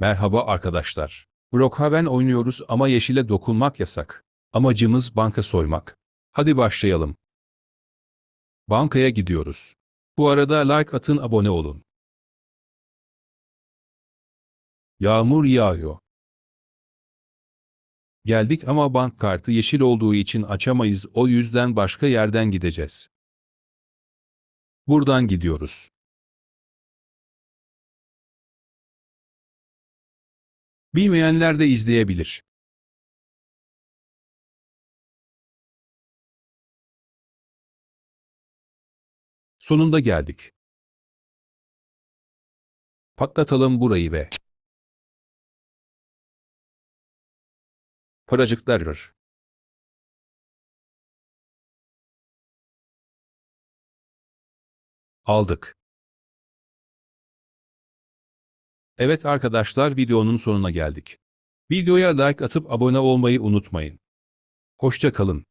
Merhaba arkadaşlar. Brookhaven oynuyoruz ama yeşile dokunmak yasak. Amacımız banka soymak. Hadi başlayalım. Bankaya gidiyoruz. Bu arada like atın abone olun. Yağmur yağıyor. Geldik ama bank kartı yeşil olduğu için açamayız o yüzden başka yerden gideceğiz. Buradan gidiyoruz. Bilmeyenler de izleyebilir. Sonunda geldik. Patlatalım burayı ve paracıklar rır. Aldık. Evet arkadaşlar videonun sonuna geldik. Videoya like atıp abone olmayı unutmayın. Hoşça kalın.